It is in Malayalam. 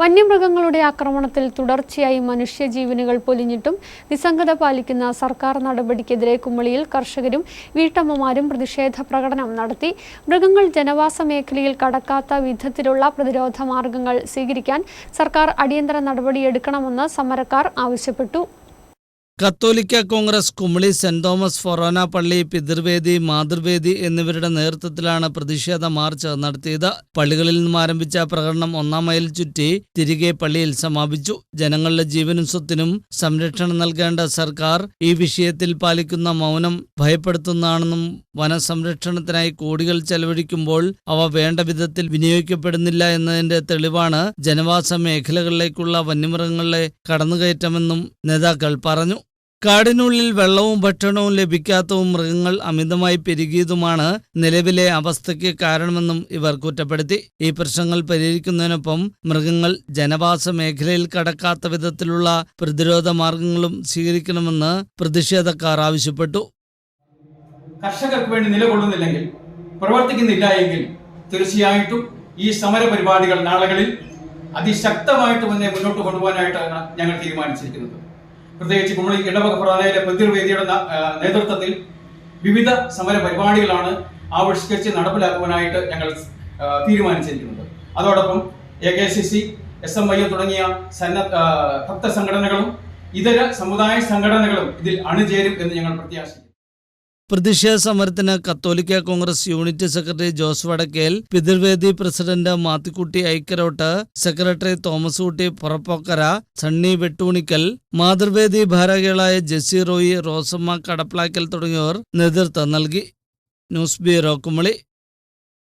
വന്യമൃഗങ്ങളുടെ ആക്രമണത്തിൽ തുടർച്ചയായി മനുഷ്യജീവനുകൾ പൊലിഞ്ഞിട്ടും നിസ്സംഗത പാലിക്കുന്ന സർക്കാർ നടപടിക്കെതിരെ കുമളിയിൽ കർഷകരും വീട്ടമ്മമാരും പ്രതിഷേധ പ്രകടനം നടത്തി. മൃഗങ്ങൾ ജനവാസ മേഖലയിൽ കടക്കാത്ത വിധത്തിലുള്ള പ്രതിരോധ മാർഗങ്ങൾ സ്വീകരിക്കാൻ സർക്കാർ അടിയന്തര നടപടിയെടുക്കണമെന്ന് സമരക്കാർ ആവശ്യപ്പെട്ടു. കത്തോലിക്ക കോൺഗ്രസ് കുമളി സെന്റ് തോമസ് ഫൊറോന പള്ളി പിതൃവേദി മാതൃവേദി എന്നിവരുടെ നേതൃത്വത്തിലാണ് പ്രതിഷേധ മാർച്ച് നടത്തിയത്. പള്ളികളിൽ നിന്നും ആരംഭിച്ച പ്രകടനം ഒന്നാം മൈൽ ചുറ്റി തിരികെ പള്ളിയിൽ സമാപിച്ചു. ജനങ്ങളുടെ ജീവനും സ്വത്തിനും സംരക്ഷണം നൽകേണ്ട സർക്കാർ ഈ വിഷയത്തിൽ പാലിക്കുന്ന മൗനം ഭയപ്പെടുത്തുന്നതാണെന്നും വനസംരക്ഷണത്തിനായി കോടികൾ ചെലവഴിക്കുമ്പോൾ അവ വേണ്ട വിധത്തിൽ വിനിയോഗിക്കപ്പെടുന്നില്ല എന്നതിന്റെ തെളിവാണ് ജനവാസ മേഖലകളിലേക്കുള്ള വന്യമൃഗങ്ങളെ കടന്നുകയറ്റമെന്നും നേതാക്കൾ പറഞ്ഞു. കാടിനുള്ളിൽ വെള്ളവും ഭക്ഷണവും ലഭിക്കാത്തതും മൃഗങ്ങൾ അമിതമായി പെരുകിയതുമാണ് നിലവിലെ അവസ്ഥയ്ക്ക് കാരണമെന്നും ഇവർ കുറ്റപ്പെടുത്തി. ഈ പ്രശ്നങ്ങൾ പരിഹരിക്കുന്നതിനൊപ്പം മൃഗങ്ങൾ ജനവാസ മേഖലയിൽ കടക്കാത്ത വിധത്തിലുള്ള പ്രതിരോധ മാർഗങ്ങളും സ്വീകരിക്കണമെന്ന് പ്രതിഷേധക്കാർ ആവശ്യപ്പെട്ടു. കർഷകർക്ക് വേണ്ടി നിലകൊള്ളുന്നില്ലെങ്കിൽ പ്രവർത്തിക്കുന്നില്ല എങ്കിൽ തീർച്ചയായിട്ടും ഈ സമര പരിപാടികൾ നാളുകളിൽ അതിശക്തമായിട്ട് തന്നെ മുന്നോട്ട് കൊണ്ടുപോകാനായിട്ടാണ് ഞങ്ങൾ തീരുമാനിച്ചിരിക്കുന്നത്. പ്രത്യേകിച്ച് കുമളി ഇടവക പ്രധാനയിലെ പ്രതിർവേദിയുടെ നേതൃത്വത്തിൽ വിവിധ സമര പരിപാടികളാണ് ആവിഷ്കരിച്ച് നടപ്പിലാക്കുവാനായിട്ട് ഞങ്ങൾ തീരുമാനിച്ചിരിക്കുന്നത്. അതോടൊപ്പം A K C C S M I തുടങ്ങിയ സന്നദ്ധ ഭക്ത സംഘടനകളും ഇതര സമുദായ സംഘടനകളും ഇതിൽ അണിചേരും എന്ന് ഞങ്ങൾ പ്രത്യാശിക്കുന്നു. പ്രതിഷേധ സമരത്തിന് കത്തോലിക്ക congress unit secretary Jose Vadakkel പിതൃവേദി president Mathikutty Aikkarottu secretary Thomas Kutty Purappokkara Sunny വെട്ടൂണിക്കൽ മാതൃവേദി ഭാരകളായ ജെസ്സി റോയി റോസമ്മ കടപ്ലാക്കൽ തുടങ്ങിയവർ നേതൃത്വം നൽകി. News bureau Kumily.